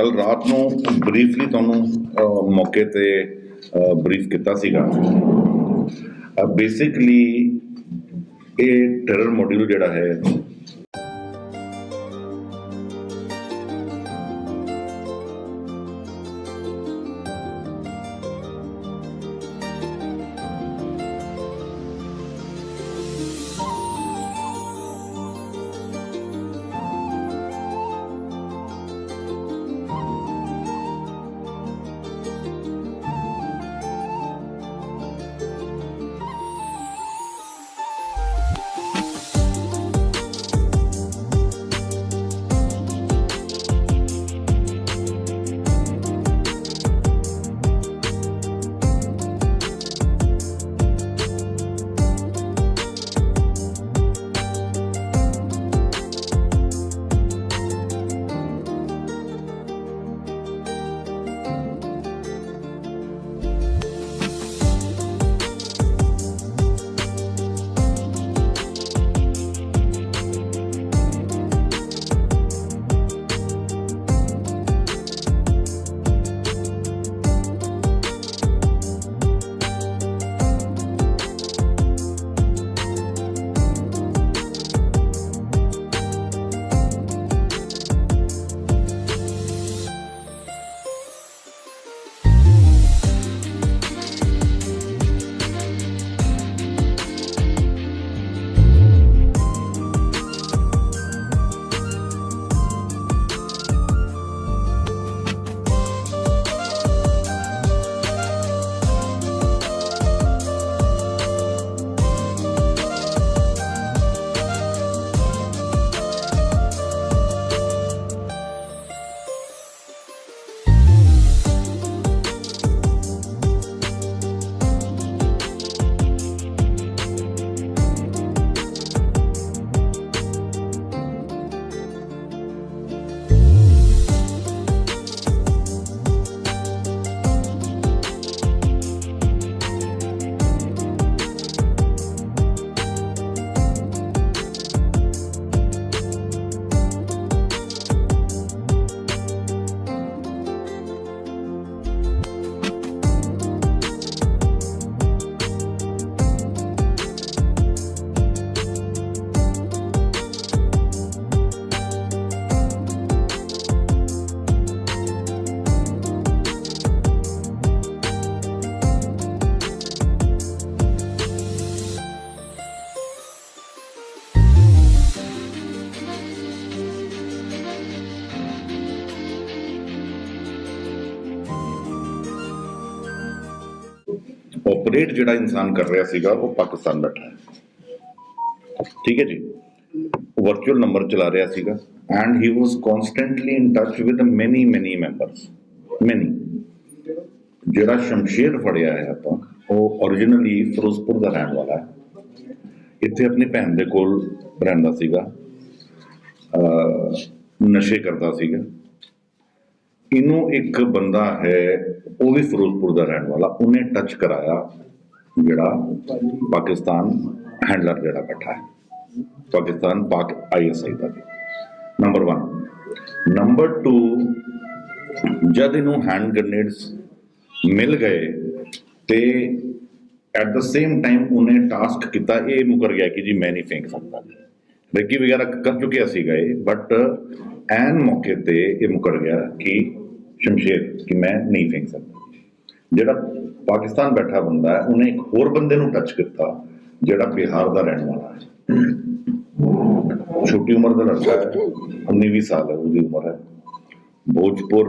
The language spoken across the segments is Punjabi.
ਕੱਲ ਰਾਤ ਨੂੰ ਬਰੀਫਲੀ ਤੁਹਾਨੂੰ ਮੌਕੇ ਤੇ ਬਰੀਫ ਕੀਤਾ ਸੀਗਾ। ਬੇਸਿਕਲੀ ਇਹ ਟੈਰਰ ਮੋਡਿਊਲ ਜਿਹੜਾ ਹੈ ਆਪਰੇਟ ਜਿਹੜਾ ਇਨਸਾਨ ਕਰ ਰਿਹਾ ਸੀਗਾ ਉਹ ਪਾਕਿਸਤਾਨ ਬੈਠਾ ਹੈ ਠੀਕ ਹੈ ਜੀ ਵਰਚੁਅਲ ਨੰਬਰ ਚਲਾ ਰਿਹਾ ਸੀਗਾ and he was constantly in touch with many many members many ਜਿਹੜਾ ਸ਼ਮਸ਼ੇਰ ਫੜਿਆ ਹੈ ਆਪਾਂ ਉਹ originally ਫਿਰੋਜ਼ਪੁਰ ਦਾ ਰਹਿਣ ਵਾਲਾ ਹੈ ਇੱਥੇ ਆਪਣੀ ਭੈਣ ਦੇ ਕੋਲ ਰਹਿੰਦਾ ਸੀਗਾ ਅਹ ਨਸ਼ੇ ਕਰਦਾ ਸੀਗਾ ਇਹਨੂੰ ਇੱਕ ਬੰਦਾ ਹੈ, ਉਹ ਵੀ ਫਿਰੋਜ਼ਪੁਰ ਦਾ ਰਹਿਣ ਵਾਲਾ, ਉਹਨੇ ਟੱਚ ਕਰਾਇਆ ਜਿਹੜਾ ਪਾਕਿਸਤਾਨ ਹੈਂਡਲਰ ਜਿਹੜਾ ਬੈਠਾ ਹੈ। ਪਾਕਿਸਤਾਨ ਪਾਕ ਆਈਐਸਆਈ ਦਾ ਨੰਬਰ 1 ਨੰਬਰ 2 ਜਦ ਇਹਨੂੰ ਹੈਂਡ ਗ੍ਰੇਨੇਡਸ ਮਿਲ ਗਏ ਤੇ ਐਟ ਦ ਸੇਮ ਟਾਈਮ ਉਹਨੇ ਟਾਸਕ ਕੀਤਾ, ਇਹ ਮੁਕਰ ਗਿਆ ਕਿ ਜੀ ਮੈਂ ਨਹੀਂ ਫੇਂਕ ਸਕਦਾ। ਰੇਕੀ ਵਗੈਰਾ ਕਰ ਚੁੱਕਿਆ ਸੀਗਾ ਇਹ ਬਟ ਐਨ ਮੌਕੇ ਤੇ ਇਹ ਮੁਕਰ ਗਿਆ ਕਿ ਸ਼ਮਸ਼ੇਰ ਕਿ ਮੈਂ ਨਹੀਂ ਫੇਂਕ ਸਕਦਾ। ਜਿਹੜਾ ਪਾਕਿਸਤਾਨ ਬੈਠਾ ਬੰਦਾ ਹੈ, ਉਹਨੇ ਇੱਕ ਹੋਰ ਬੰਦੇ ਨੂੰ ਟੱਚ ਕੀਤਾ, ਜਿਹੜਾ ਬਿਹਾਰ ਦਾ ਰਹਿਣ ਵਾਲਾ ਹੈ। ਛੋਟੀ ਉਮਰ ਦਾ ਲੜਕਾ ਹੈ 19 ਸਾਲ ਹੈ, ਉਹਦੀ ਉਮਰ ਹੈ। ਭੋਜਪੁਰ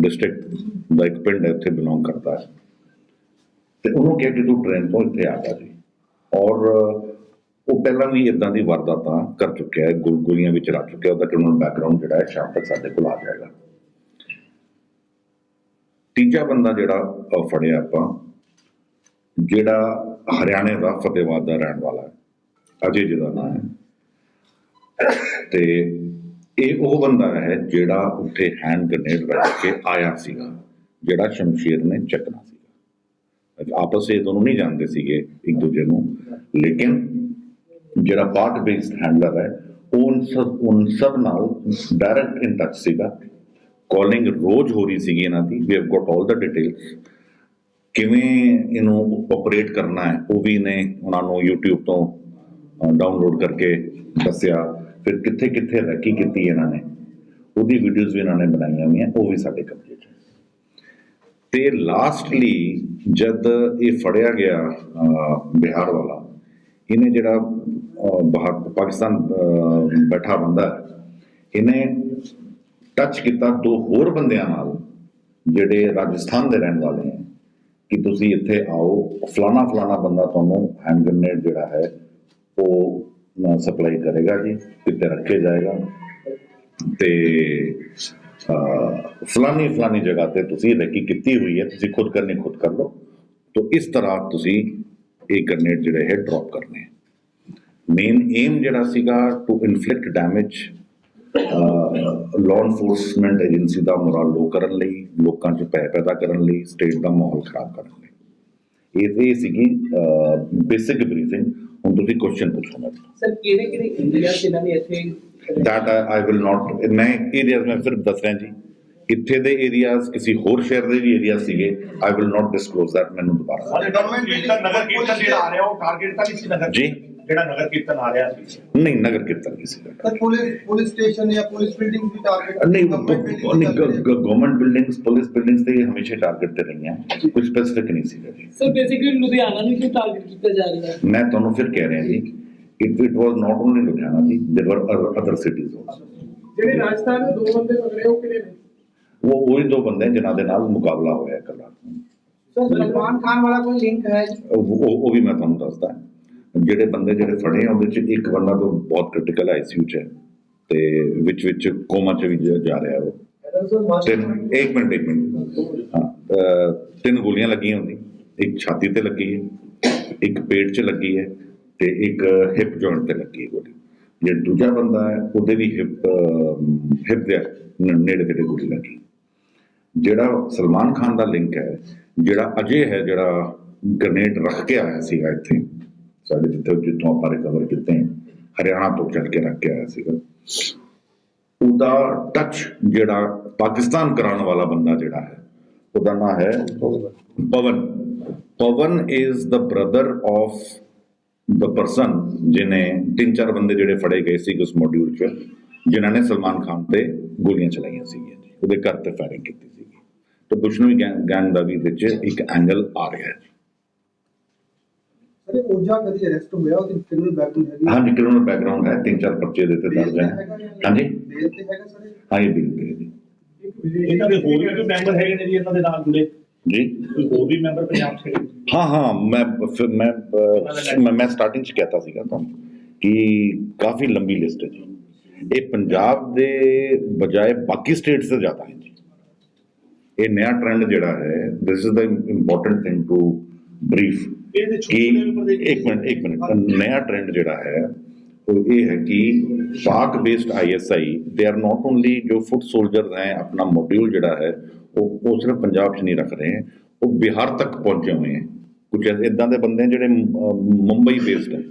ਡਿਸਟ੍ਰਿਕਟ ਦਾ ਇੱਕ ਪਿੰਡ ਹੈ, ਉੱਥੇ ਬਿਲੋਂਗ ਕਰਦਾ ਹੈ। ਤੇ ਉਹਨੂੰ ਕਿਹਾ ਕਿ ਤੂੰ ਟ੍ਰੇਨ ਤੋਂ ਇੱਥੇ ਆ ਜਾ ਜੀ। ਔਰ ਉਹ ਪਹਿਲਾਂ ਵੀ ਇਦਾਂ ਦੀ ਵਾਰਦਾਤਾਂ ਕਰ ਚੁੱਕਿਆ ਹੈ ਗੋਲੀਆਂ ਵਿੱਚ ਰੱਖ ਚੁੱਕਿਆ, ਉਹਦਾ ਕ੍ਰਿਮੀਨਲ ਬੈਕਗ੍ਰਾਉਂਡ ਜਿਹੜਾ ਹੈ, ਸ਼ਾਮ ਤੱਕ ਸਾਡੇ ਕੋਲ ਆ ਜਾਏਗਾ। ਤੀਜਾ ਬੰਦਾ ਜਿਹੜਾ ਫੜਿਆ ਆਪਾਂ, ਜਿਹੜਾ ਹਰਿਆਣੇ ਦਾ ਫਤਿਹਵਾਦ ਦਾ ਰਹਿਣ ਵਾਲਾ ਹੈ, ਅਜੇ ਜਿਹਦਾ ਨਾਮ ਹੈ। ਤੇ ਇਹ ਉਹ ਬੰਦਾ ਹੈ ਜਿਹੜਾ ਉੱਥੇ ਹੈਂਡ ਗ੍ਰੇਨੇਡ ਰੱਖ ਕੇ ਆਇਆ ਸੀਗਾ, ਜਿਹੜਾ ਸ਼ਮਸ਼ੀਰ ਨੇ ਚੱਕਣਾ ਸੀਗਾ। ਆਪਸ ਵਿੱਚ ਇਹ ਦੋਨੋਂ ਨਹੀਂ ਜਾਣਦੇ ਸੀਗੇ ਇੱਕ ਦੂਜੇ ਨੂੰ, ਲੇਕਿਨ ਜਿਹੜਾ ਪਾਰਟ ਬੇਸਡ ਹੈਂਡਲਰ ਹੈ, ਉਹ ਸਭ, ਉਨ ਸਭ ਨਾਲ ਡਾਇਰੈਕਟ ਇਨ ਟੱਚ ਸੀਗਾ। ਕਾਲਿੰਗ ਰੋਜ਼ ਹੋ ਰਹੀ ਸੀਗੀ ਇਹਨਾਂ ਦੀ ਵੀ have got all the details ਕਿਵੇਂ ਇਹਨੂੰ ਆਪਰੇਟ ਕਰਨਾ ਹੈ ਉਹ ਵੀ ਨੇ ਉਹਨਾਂ ਨੂੰ YouTube ਤੋਂ ਡਾਊਨਲੋਡ ਕਰਕੇ ਦੱਸਿਆ ਫਿਰ ਕਿੱਥੇ ਕਿੱਥੇ ਰੈਕੀ ਕੀਤੀ ਇਹਨਾਂ ਨੇ ਉਹਦੀ ਵੀਡੀਓਜ਼ ਵੀ ਇਹਨਾਂ ਨੇ ਬਣਾਈਆਂ ਹੋਈਆਂ ਉਹ ਵੀ ਸਾਡੇ ਕਬਜ਼ੇ 'ਚ ਹੈ। ਤੇ ਲਾਸਟਲੀ ਜਦ ਇਹ ਫੜਿਆ ਗਿਆ ਬਿਹਾਰ ਵਾਲਾ ਇਹਨੇ ਜਿਹੜਾ ਅਹ, ਬਾਹਰ ਪਾਕਿਸਤਾਨ ਬੈਠਾ ਬੰਦਾ ਇਹਨੇ ਟੱਚ ਕੀਤਾ ਦੋ ਹੋਰ ਬੰਦਿਆਂ ਨਾਲ ਜਿਹੜੇ ਰਾਜਸਥਾਨ ਦੇ ਰਹਿਣ ਵਾਲੇ ਹੈ ਕਿ ਤੁਸੀਂ ਇੱਥੇ ਆਓ ਫਲਾਣਾ ਫਲਾਣਾ ਬੰਦਾ ਤੁਹਾਨੂੰ ਹੈਂਡ ਗ੍ਰੇਨੇਡ ਜਿਹੜਾ ਹੈ ਉਹ ਸਪਲਾਈ ਕਰੇਗਾ ਜੀ ਕਿਤੇ ਰੱਖੇ ਜਾਏਗਾ। ਤੇ ਅਹ, ਫਲਾਨੀ ਫਲਾਨੀ ਜਗ੍ਹਾ ਤੇ ਤੁਸੀਂ ਰੈਕੀ ਕੀਤੀ ਹੋਈ ਹੈ ਤੁਸੀਂ ਖੁਦ ਕਰਨੀ ਖੁਦ ਕਰ ਲਓ। ਤਾਂ ਇਸ ਤਰ੍ਹਾਂ ਤੁਸੀਂ ਇਹ ਗ੍ਰੇਨੇਡ ਜਿਹੜੇ ਹੈ ਡ੍ਰੌਪ ਕਰਨੇ ਮੇਨ ਏਮ ਜਿਹੜਾ ਸੀਗਾ to inflict damage law enforcement agency the morale low ਕਰਨ ਲਈ ਲੋਕਾਂ 'ਚ ਭੈ ਪੈਦਾ ਕਰਨ ਲਈ ਸਟੇਟ ਦਾ ਮਾਹੌਲ ਖਰਾਬ ਕਰਨ ਲਈ। ਇਹ ਇਹ ਸੀਗੀ ਬੇਸਿਕ ਬਰੀਫਿੰਗ ਹੁਣ ਤੁਸੀਂ ਕੁਐਸਚਨ ਪੁੱਛੋ ਤੋਂ। ਸਰ ਕਿਹੜੇ ਕਿਹੜੇ ਇੰਡੀਆ ਜਿਨ੍ਹਾਂ ਨੇ ਇੱਥੇ I, I will not ਮੈਂ ਏਰੀਆਜ਼ ਮੈਂ ਫਿਰ ਦੱਸ ਰਿਹਾ ਜੀ। ਇੱਥੇ ਦੇ ਏਰੀਆਜ਼ ਕਿਸੇ ਹੋਰ ਸ਼ਹਿਰ ਦੇ ਵੀ ਏਰੀਆ ਸੀਗੇ। I will not disclose that ਮੈਨੂੰ ਦੁਬਾਰਾ। ਸਾਡੇ ਗਵਰਨਮੈਂਟ ਕੀਰਤਨ ਨਗਰ ਕੀਰਤਨ ਜਿਹੜਾ ਆ ਰਿਹਾ ਉਹ ਟਾਰਗੇਟ ਤਾਂ ਨਹੀਂ ਸੀ ਨਗਰ ਜੀ। ਜਿਹੜਾ ਨਗਰ ਕੀਰਤਨ ਆ ਰਿਹਾ ਸੀ। ਨਹੀਂ ਨਗਰ ਕੀਰਤਨ ਨਹੀਂ ਸੀ ਤਾਂ ਪੁਲਿਸ ਪੁਲਿਸ ਸਟੇਸ਼ਨ ਜਾਂ ਪੁਲਿਸ ਬਿਲਡਿੰਗ ਵੀ ਟਾਰਗੇਟ ਨਹੀਂ ਗਵਰਨਮੈਂਟ ਬਿਲਡਿੰਗਸ ਪੁਲਿਸ ਬਿਲਡਿੰਗਸ ਤੇ ਹਮੇਸ਼ਾ ਟਾਰਗੇਟ ਤੇ ਰਹੀਆਂ। ਕੁਝ ਸਪੈਸਿਫਿਕ ਨਹੀਂ ਸੀ ਸਰ ਬੇਸਿਕਲੀ ਲੁਧਿਆਣਾ ਨੂੰ ਕਿਉਂ ਟਾਰਗੇਟ ਕੀਤਾ ਜਾ ਰਿਹਾ। ਮੈਂ ਤੁਹਾਨੂੰ ਫਿਰ ਕਹਿ ਰਿਹਾ ਜੀ it it was not only Ludhiana ਜੀ there were other cities also ਜਿਹੜੇ ਰਾਜਸਥਾਨ ਦੇ ਦੋ ਬੰਦੇ ਪਕੜੇ ਉਹ ਕਿਹੜੇ ਨੇ? ਉਹ ਉਹੀ ਦੋ ਬੰਦੇ ਜਿਨ੍ਹਾਂ ਦੇ ਨਾਲ ਮੁਕਾਬਲਾ ਹੋਇਆ ਕੱਲਾ ਸਰ ਸਲਮਾਨ ਖਾਨ ਵਾਲਾ ਕੋਈ ਲਿੰਕ ਹੈ ਉਹ ਉਹ ਵੀ ਮੈਂ ਤੁਹਾਨੂੰ ਦੱਸਦਾ। ਜਿਹੜੇ ਬੰਦੇ ਜਿਹੜੇ ਫੜੇ ਆ, ਉਹਦੇ ਚ ਇੱਕ ਬੰਦਾ ਤਾਂ ਬਹੁਤ ਕ੍ਰਿਟੀਕਲ ਆਈਸੀਯੂ ਚ। ਹੈ ਤੇ ਵਿੱਚ ਵਿੱਚ ਕੋਮਾ ਚ ਵੀ ਜਾ ਰਿਹਾ ਉਹ। ਤਿੰਨ ਇੱਕ ਮਿੰਟ ਇੱਕ ਮਿੰਟ। ਹਾਂ ਤਿੰਨ ਗੋਲੀਆਂ ਲੱਗੀਆਂ ਹੁੰਦੀ ਇੱਕ ਛਾਤੀ ਤੇ ਲੱਗੀ ਹੈ, ਇੱਕ ਪੇਟ 'ਚ ਲੱਗੀ ਹੈ ਤੇ ਇੱਕ ਹਿਪ ਜੁਆਇੰਟ ਤੇ ਲੱਗੀ ਹੈ ਗੋਲੀ। ਜਿਹੜਾ ਦੂਜਾ ਬੰਦਾ ਹੈ, ਉਹਦੇ ਵੀ ਹਿਪ ਹਿਪ ਦੇ ਨੇੜੇ ਤੇੜੇ ਗੋਲੀ ਲੱਗੀ ਜਿਹੜਾ ਸਲਮਾਨ ਖਾਨ ਦਾ ਲਿੰਕ ਹੈ, ਜਿਹੜਾ ਅਜੇ ਹੈ, ਜਿਹੜਾ ਗ੍ਰਨੇਡ ਰੱਖ ਕੇ ਆਇਆ ਸੀਗਾ ਇੱਥੇ ਸਾਡੇ ਜਿੱਥੇ ਜਿੱਥੋਂ ਆਪਾਂ ਰਿਕਵਰ ਕੀਤੇ ਹਰਿਆਣਾ ਤੋਂ ਚੱਲ ਕੇ ਰੱਖ ਕੇ ਆਇਆ ਸੀਗਾ। ਉਹਦਾ ਟੱਚ ਜਿਹੜਾ ਪਾਕਿਸਤਾਨ ਕਰਾਉਣ ਵਾਲਾ ਬੰਦਾ ਜਿਹੜਾ ਹੈ, ਉਹਦਾ ਨਾਮ ਹੈ Pavan. Pavan is the brother of the person ਜਿਨੇ ਤਿੰਨ ਚਾਰ ਬੰਦੇ ਜਿਹੜੇ ਫੜੇ ਗਏ ਸੀ ਉਸ ਮੋਡਿਊਲ 'ਚ, ਜਿਨ੍ਹਾਂ ਨੇ ਸਲਮਾਨ ਖਾਨ ਤੇ ਗੋਲੀਆਂ ਚਲਾਈਆਂ ਸੀਗੀਆਂ ਉਹਦੇ ਘਰ ਤੇ ਫਾਇਰਿੰਗ ਕੀਤੀ ਸੀਗੀ। ਤੇ ਬਿਸ਼ਨੋਈ ਗੈਂਗ ਦਾ ਵੀ ਵਿੱਚ ਇੱਕ ਐਂਗਲ ਆ ਰਿਹਾ ਹੈ। ਜੀ ਸਰ ਓਜਾ ਕਦੀ ਅਰੈਸਟ ਹੋਇਆ? ਉਹਦੀ ਕ੍ਰਿਮੀਨਲ ਬੈਕਗ੍ਰਾਉਂਡ ਹੈਗੀ ਹਾਂਜੀ ਕ੍ਰਿਮੀਨਲ ਬੈਕਗ੍ਰਾਉਂਡ ਹੈ ਤਿੰਨ ਚਾਰ ਪਰਚੇ ਦੇ ਤੇ ਦਰਜ ਹੈ। ਹਾਂਜੀ। ਬੇਲ ਤੇ ਹੈਗਾ ਸਰ? ਇਹ? ਹਾਂ ਇਹ ਬਿਲ ਤੇ ਇਹਨਾਂ ਦੇ ਹੋਰ ਵੀ ਕੋਈ ਮੈਂਬਰ ਹੈਗੇ ਨੇ ਜੀ ਇਹਨਾਂ ਦੇ ਨਾਲ ਜੁੜੇ? ਜੀ? ਕੋਈ ਹੋਰ ਵੀ ਮੈਂਬਰ ਪੰਜਾਬ ਸੇ ਹਾਂ ਹਾਂ ਮੈਂ ਫਿਰ ਮੈਂ ਮੈਂ- ਮੈਂ ਸਟਾਰਟਿੰਗ ਚ ਕਹਿਤਾ ਸੀਗਾ ਤੁਹਾਨੂੰ ਕਿ ਕਾਫੀ ਲੰਬੀ ਲਿਸਟ ਹੈ ਜੀ। ਇਹ ਪੰਜਾਬ ਦੇ ਬਜਾਏ ਬਾਕੀ ਸਟੇਟਸ ਤੋਂ ਜ਼ਿਆਦਾ ਹੈ ਜੀ। ਇਹ ਨਵਾਂ ਟ੍ਰੈਂਡ ਜਿਹੜਾ ਹੈ this is the important thing to brief ਇਹਦੇ ਕਿ ਇੱਕ ਮਿੰਟ ਇੱਕ ਮਿੰਟ। ਨਵਾਂ ਟ੍ਰੈਂਡ ਜਿਹੜਾ ਹੈ ਉਹ ਇਹ ਹੈ ਕਿ Pak based ISI they are not only ਜੋ ਫੁੱਟ ਸੋਲਜਰਸ ਹੈ ਆਪਣਾ ਮੋਡਿਊਲ ਜਿਹੜਾ ਹੈ ਉਹ ਉਹ ਸਿਰਫ ਪੰਜਾਬ 'ਚ ਨਹੀਂ ਰੱਖ ਰਹੇ ਹੈ ਉਹ ਬਿਹਾਰ ਤੱਕ ਪਹੁੰਚੇ ਹੋਏ ਹੈ। ਕੁਝ ਇਦਾਂ ਦੇ ਬੰਦੇ ਜਿਹੜੇ ਮੁੰਬਈ ਬੇਸਡ ਹੈ।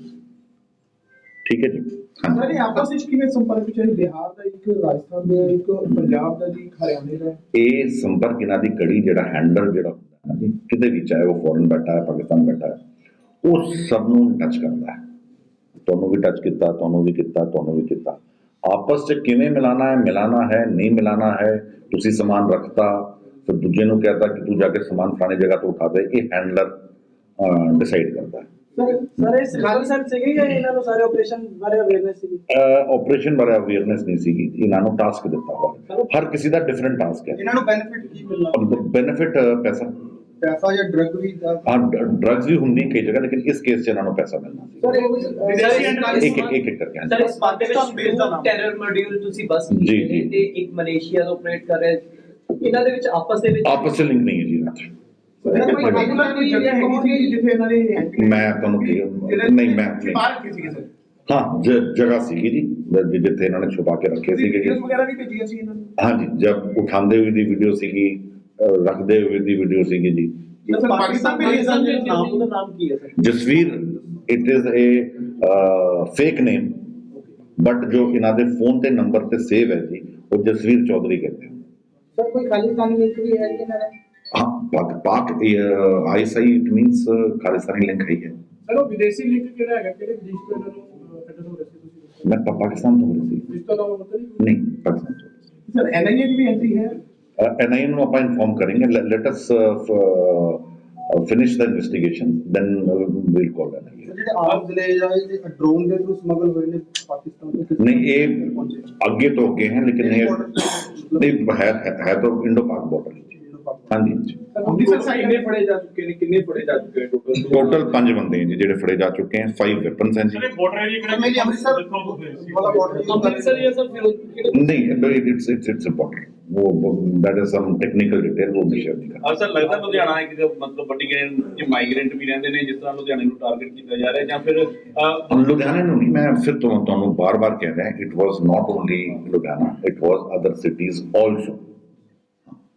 ਠੀਕ ਹੈ ਜੀ? ਸਰ ਆਪਸ ਵਿੱਚ ਕਿਵੇਂ ਸੰਪਰਕ ਵਿੱਚ ਹੈ? ਬਿਹਾਰ ਦਾ ਇੱਕ ਰਾਜਸਥਾਨ ਦਾ ਇੱਕ ਪੰਜਾਬ ਦਾ ਜੀ ਹਰਿਆਣੇ ਦਾ ਇਹ ਸੰਪਰਕ ਇਹਨਾਂ ਦੀ ਕੜੀ ਜਿਹੜਾ ਹੈਂਡਲਰ ਜਿਹੜਾ ਜੀ ਕਿਤੇ ਵੀ ਚਾਹੇ ਉਹ ਫੋਰਨ ਬੈਠਾ ਹੈ ਪਾਕਿਸਤਾਨ ਬੈਠਾ ਹੈ ਉਹ ਸਭ ਨੂੰ ਟੱਚ ਕਰਦਾ ਹੈ। ਤੁਹਾਨੂੰ ਵੀ ਟੱਚ ਕੀਤਾ ਤੁਹਾਨੂੰ ਵੀ ਕੀਤਾ ਤੁਹਾਨੂੰ ਵੀ ਕੀਤਾ। ਆਪਸ 'ਚ ਕਿਵੇਂ ਮਿਲਾਣਾ ਹੈ ਮਿਲਾਣਾ ਹੈ ਨਹੀਂ ਮਿਲਾਣਾ ਹੈ ਤੁਸੀਂ ਸਮਾਨ ਰੱਖਤਾ ਫਿਰ ਦੂਜੇ ਨੂੰ ਕਹਤਾ ਕਿ ਤੂੰ ਜਾ ਕੇ ਸਮਾਨ ਫਲਾਣੀ ਜਗ੍ਹਾ ਤੋਂ ਉਠਾ ਦੇ ਇਹ ਹੈਂਡਲਰ ਡਿਸਾਈਡ ਕਰਦਾ ਹੈ। ਸਰ ਸਿਲਵਰ ਸਰ ਸੀਗੇ ਜਾਂ ਇਹਨਾਂ ਨੂੰ ਸਾਰੇ ਆਪਰੇਸ਼ਨ ਬਾਰੇ ਅਵੇਅਰਨੈਸ ਸੀਗੀ? ਆਪਰੇਸ਼ਨ ਬਾਰੇ ਅਵੇਅਰਨੈਸ ਨਹੀਂ ਸੀਗੀ। ਇਹਨਾਂ ਨੂੰ ਟਾਸਕ ਦਿੱਤਾ ਹੋਇਆ। ਹਰ ਕਿਸੇ ਦਾ ਡਿਫਰੈਂਟ ਟਾਸਕ ਹੈ। ਇਹਨਾਂ ਨੂੰ ਬੈਨੀਫਿਟ ਕੀ ਮਿਲਣਾ? ਬੈਨੀਫਿਟ ਪੈਸਾ। ਪੈਸਾ ਜਾਂ ਡਰਗ ਵੀ ਦਾ ਹਾਂ ਡਰੱਗਸ ਵੀ ਹੁੰਦੀ ਕਈ ਜਗ੍ਹਾ ਲੇਕਿਨ ਇਸ ਕੇਸ 'ਚ ਇਹਨਾਂ ਨੂੰ ਪੈਸਾ ਮਿਲਣਾ ਸੀ। ਸਰ ਇਹ ਐਂਟਰ- ਇੱਕ ਇੱਕ ਇੱਕ ਇੱਕ ਕਰਕੇ। ਸਰ ਇਸ ਦੇ ਪਾਕਿਸਤਾਨ based ਦਾ ਵਿੱਚ ਨਾਮ। ਟੈਰਰ ਮੋਡਿਊਲ ਤੁਸੀਂ ਬਸ ਜੀ, ਤੇ ਇੱਕ ਮਲੇਸ਼ੀਆ ਤੋਂ ਆਪਰੇਟ ਕਰ ਰਿਹਾ ਇਹਨਾਂ ਦੇ ਵਿੱਚ ਆਪਸ ਦੇ ਵਿੱਚ ਆਪਸ 'ਚ ਲਿੰਕ ਨਹੀਂ ਹੈ ਜੀ ਇਹਨਾਂ ਕੋਈ ਕੋਈ ਮੈਂ ਤੁਹਾਨੂੰ ਕੀ ਨਹੀਂ ਮੈਂ ਹਾਂ ਜ- ਜਗ੍ਹਾ ਸੀਗੀ ਜੀ ਜਿੱਥੇ ਇਹਨਾਂ ਨੇ ਛੁਪਾ ਕੇ ਰੱਖੇ ਸੀਗੇ ਜੀ। ਵਗੈਰਾ ਵੀ ਭੇਜੀਆਂ ਸੀ ਇਹਨਾਂ ਨੂੰ? ਹਾਂਜੀ ਜਦ ਉਠਾਉਂਦੇ ਹੋਏ ਦੀ ਵੀਡੀਓ ਸੀਗੀ ਅਹ ਰੱਖਦੇ ਹੋਏ ਦੀ ਵੀਡੀਓ ਸੀਗੀ ਜੀ ਸਰ ਪਾਕਿਸਤਾਨ ਵੀ ਪਾਕਿਸਤਾਨ ਦੇ ਨਾਮ ਉਹਦਾ ਨਾਮ ਕੀ ਹੈ sir Jasvir it is a fake name but ਜੋ ਇਹਨਾਂ ਦੇ ਫੋਨ ਤੇ ਨੰਬਰ ਤੇ ਸੇਵ ਹੈ ਜੀ ਉਹ ਜਸਵੀਰ ਚੌਧਰੀ ਕਹਿੰਦੇ ਹਨ ਸਰ ਕੋਈ ਖਾਲਿਸਤਾਨੀ ਲਿੰਕ ਵੀ ਹੈ ਕਿ ਨਾ ਹਾਂ Pak Pak ISI it means Khalistani link ਹੈ ਹੀ ਹੈ ਸਰ ਉਹ ਵਿਦੇਸ਼ੀ ਲਿੰਕ ਕਿਹੜਾ ਹੈਗਾ ਕਿਹੜੇ ਵਿਦੇਸ਼ ਤੋਂ ਇਹਨਾਂ एन आई एम को अपन इन्फॉर्म करेंगे let us finish the investigation then will call ਐਨ ਜਿਹੜੇ ਆਰਮ ਜ਼ਿਲ੍ਹੇ ਜਾਏ ਤੇ ਡਰੋਨ ਦੇ ਥਰੂ ਸਮਗਲ ਹੋਏ ਨੇ ਪਾਕਿਸਤਾਨ ਤੋਂ ਨਹੀਂ ਇਹ ਅੱਗੇ ਤੋਂ ਅੱਗੇ ਹੈ ਲੇਕਿਨ ਇਹ ਨਹੀਂ ਹੈ ਹੈ ਤਾਂ ਇੰਡੋ ਪਾਕ ਬਾਰਡਰ ਹਾਂਜੀ ਅੰਮ੍ਰਿਤਸਰ ਸਾਈਡ ਨੇ ਫੜੇ ਜਾ ਚੁੱਕੇ ਨੇ ਕਿੰਨੇ ਫੜੇ ਜਾ ਚੁੱਕੇ ਟੋਟਲ ਟੋਟਲ 5 ਬੰਦੇ ਨੇ ਜਿਹੜੇ ਫੜੇ ਜਾ ਚੁੱਕੇ ਹਨ 5 ਵੈਪਨਸ ਹਨ ਜੀ ਬਾਰਡਰ ਏਰੀਆ ਕਿਹੜਾ ਮੇਲੀ ਅੰਮ੍ਰਿਤਸਰ ਵਾਲਾ ਬਾਰਡਰ ਅੰਮ੍ਰਿਤਸਰ ਇਹ ਸਰ ਫਿਰ ਨਹੀਂ ਇਟਸ ਇਟਸ ਇਟਸ ਬਾਰਡਰ ਉਹ that is some technical detail ਉਹ ਵੀ ਸ਼ੇਅਰ ਨਹੀਂ ਕਰ ਅਸਲ ਲੱਗਦਾ ਲੁਧਿਆਣਾ ਇੱਕ ਮਤਲਬ ਵੱਡੀ ਜੇ ਮਾਈਗ੍ਰੈਂਟ ਵੀ ਰਹਿੰਦੇ ਨੇ ਜਿਸ ਤਰ੍ਹਾਂ ਲੁਧਿਆਣੇ ਨੂੰ ਟਾਰਗੇਟ ਕੀਤਾ ਜਾ ਰਿਹਾ ਜਾਂ ਫਿਰ ਲੁਧਿਆਣੇ ਨੂੰ ਨਹੀਂ ਮੈਂ ਫਿਰ ਤੋਂ ਤੁਹਾਨੂੰ ਬਾਰ-ਬਾਰ ਕਹਿ ਰਿਹਾ it was not only Ludhiana it was other cities also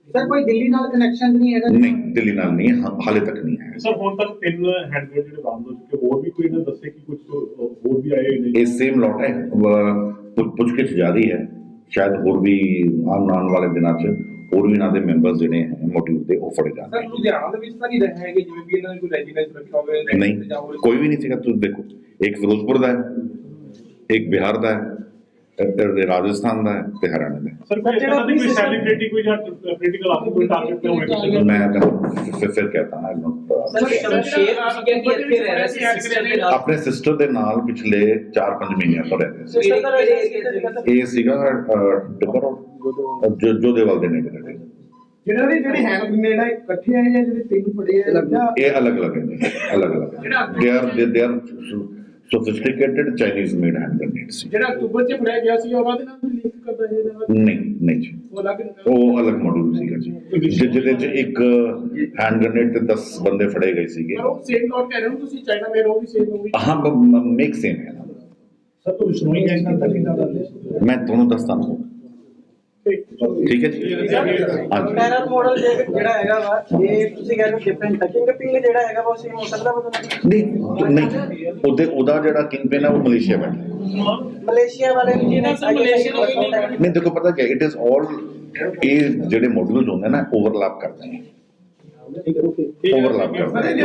sir ਕੋਈ ਦਿੱਲੀ ਨਾਲ ਕਨੈਕਸ਼ਨ ਨਹੀਂ ਹੈਗਾ ਨਹੀਂ ਦਿੱਲੀ ਨਾਲ ਨਹੀਂ ਹਾਲੇ ਤੱਕ ਨਹੀਂ ਹੈ ਸਰ ਹੁਣ ਤੱਕ ਤਿੰਨ ਹੈਂਡਗ੍ਰੇਡ ਜਿਹੜੇ ਬਰਾਮਦ ਹੋ ਚੁੱਕੇ ਹੋਰ ਵੀ ਕੋਈ ਨਾ ਦੱਸੇ ਕਿ ਕੁਝ ਹੋਰ ਵੀ ਆਏ ਨੇ ਇਹ ਸੇਮ ਲੋਟ ਹੈ ਪੁੱਛ ਕੇ ਜਾ ਰਹੀ ਹੈ ਸ਼ਾਇਦ ਹੋਰ ਵੀ ਆਉਣ ਆਉਣ ਵਾਲੇ ਦਿਨਾਂ 'ਚ ਹੋਰ ਵੀ ਇਹਨਾਂ ਦੇ ਮੈਂਬਰਸ ਜਿਹੜੇ ਹੈ ਮੋਟਿਵ ਦੇ ਉਹ ਫੜੇ ਸਰ ਜਾਣਗੇ ਲੁਧਿਆਣਾ ਦੇ ਵਿੱਚ ਤਾਂ ਨਹੀਂ ਰਹੇ ਹੈਗੇ ਜਿਵੇਂ ਵੀ ਇਹਨਾਂ ਨੇ ਕੋਈ ਰੈਜੀਡੈਂਸ ਰੱਖਿਆ ਹੋਵੇ ਨਹੀਂ ਕੋਈ ਵੀ ਨਹੀਂ ਸੀਗਾ। ਤੁਸੀਂ ਦੇਖੋ ਇੱਕ ਫਿਰੋਜ਼ਪੁਰ ਦਾ ਹੈ ਇੱਕ ਬਿਹਾਰ ਦਾ ਹੈ ਤੇ ਰਾਜਸਥਾਨ ਦਾ ਹੈ ਤੇ ਹਰਿਆਣਾ ਦਾ ਹੈ। ਸਰ ਕੋਈ ਜਿਹੜਾ ਇਹਨਾਂ ਦੀ ਕੋਈ ਸੈਲੀਬ੍ਰਿਟੀ ਕੋਈ ਜਾਂ ਪੋਲੀਟੀਕਲ ਆਫਰ ਕੋਈ ਟਾਰਗੇਟ ਤੇ ਹੋਵੇ ਮੈਂ ਤੁਹਾਨੂੰ ਫਿਰ ਫਿਰ ਕਹਤਾ ਹਾਂ not- ਸਰ ਸ਼ਮਸ਼ੇਰ ਤੁਸੀਂ ਕਹਿੰਦੇ ਇੱਥੇ ਰਹਿ ਰਿਹਾ ਸੀ ਸਿਸਟਰ ਦੇ ਨਾਲ। ਆਪਣੇ ਸਿਸਟਰ ਦੇ ਨਾਲ ਪਿਛਲੇ 4-5 ਮਹੀਨਿਆਂ ਤੋਂ ਰਹਿ ਰਹੇ ਸੀ। ਸਿਸਟਰ ਦਾ ਰਹਿ ਇਹ ਸੀਗਾ ਡੱਬਰ ਜੋ ਜੋਧੇਵਾਲ ਦੇ ਨੇੜੇ ਤੇੜੇ। ਜਿਹੜਾ ਦੇ ਜਿਹੜੇ ਹੈਂਡ ਗ੍ਰੇਨੇਡ ਆ ਇਕੱਠੇ ਆਏ ਜਾਂ ਜਿਹੜੇ ਤਿੰਨ ਫੜੇ ਆ ਜਾਂ ਇਹ ਅਲੱਗ-ਅਲੱਗ ਹੈ ਜੀ ਅਲੱਗ-ਅਲੱਗ ਦੇ are they are sophisticated Chinese made hand grenades ਜਿਹੜਾ ਅਕਤੂਬਰ ਚ ਫੜਿਆ ਗਿਆ ਸੀ ਉਹਦੇ ਨਾਲ ਵੀ ਲਿੰਕ ਕਰਦਾ ਹੈ ਇਹਦੇ ਨਹੀਂ ਨਹੀਂ ਜੀ। ਉਹ ਅਲੱਗ ਉਹ ਅਲੱਗ ਮਾਡਿਊਲ ਸੀਗਾ ਜੀ। ਜਿਹਦੇ ਚ ਇੱਕ ਹੈਂਡ ਗ੍ਰੇਨੇਡ ਤੇ 10 ਬੰਦੇ ਫੜੇ ਗਏ ਸੀਗੇ। ਉਹ ਸੇਮ ਨੋਟ ਕਹਿ ਰਹੇ ਹੋ ਤੁਸੀਂ ਚਾਈਨਾ ਮੇਡ ਉਹ ਵੀ ਸੇਮ ਹੋਊਗੀ ਹਾਂ ਮੇਕ ਸੇਮ ਹੈ। ਨਾ ਸਰ ਤੋਂ ਵਿਸ਼ਨੋਈ ਗੈਂਗ ਨਾਲ ਤਾਂ ਕਿੰਨਾ ਕਰਦੇ ਮੈਂ ਤੁਹਾਨੂੰ ਦੱਸਦਾ ਨਾ ਠੀਕ ਹੈ ਜੀ। ਹਾਂਜੀ। ਪੈਰਲ ਮਾਡਲ ਜਿਹੜਾ ਹੈਗਾ ਵਾ ਇਹ ਤੁਸੀਂ ਕਹਿੰਦੇ ਡਿਫਰੈਂਟ ਟਕਿੰਗ ਪਿੰਗ ਜਿਹੜਾ ਹੈਗਾ ਵਾ ਉਹ ਸੇਮ ਹੋ ਸਕਦਾ ਵਾ ਨਹੀਂ ਨਹੀਂ। ਉਹਦੇ ਉਹਦਾ ਜਿਹੜਾ ਕਿੰਗ ਪੇਨ ਹੈ ਉਹ ਮਲੇਸ਼ੀਆ ਬੈਠਾ ਮਲੇਸ਼ੀਆ ਵਾਲੇ ਨੂੰ ਇਹਨਾਂ ਸਭ ਮਲੇਸ਼ੀਆ ਨੂੰ ਵੀ ਨਹੀਂ ਨਹੀਂ ਦੇਖੋ ਪਤਾ ਕੀ ਇਟ ਇਜ਼ ਆਲ ਇਹ ਜਿਹੜੇ ਮੋਡਿਊਲਸ ਹੁੰਦੇ ਨਾ ਓਵਰਲੈਪ ਕਰਦੇ ਨੇ। ਓਵਰਲੈਪ ਕਰਦੇ ਨੇ।